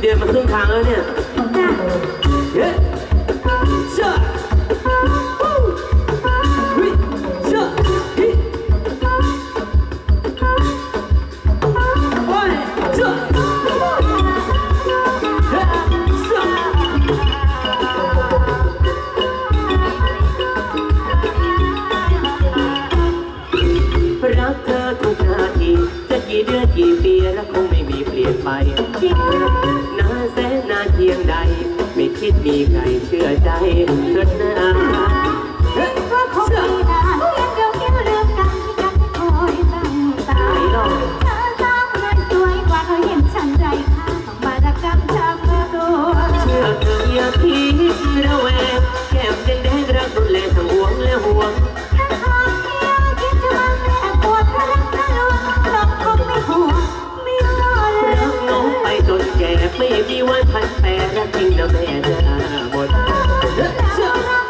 เดินมาครึ่งทางแล้วเนี่ยจ้าเฮ้ยเชื่อเชื่อรักเธอทุกนาทีจะกี่เดือนกี่ปีรักคง ลี่ยนไปนานแสนนานเพียงใด ไม่คิดมีใครเชื่อใจเธอหน้าเฮ้ยก็คงไม่นานเพียงเดียวแค่เรื่องกันที่กันคอยตั้งตาเนาะเธอสร้างเงินสวยกว่าเขาเห็นฉันใจค่าต้องมาดักกับทำตัวเชื่อเธออย่าคิ ไม่มีวันพันแปรรักจริงนะแม่จะหมดเรารัก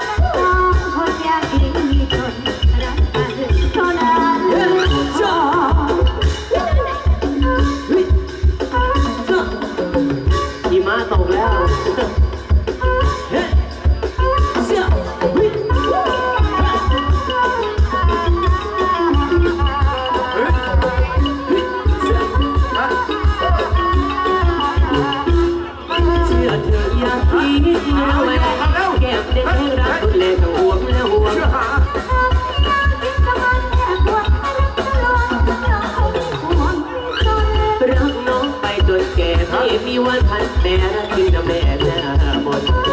แล้ว อย่าคิดระแวงแก้มแดงรักรุนแรงทั้งห่วงและห่วงรักน้องไปจนแก่ไม่มีวันพันแปรรักจริงนะแม่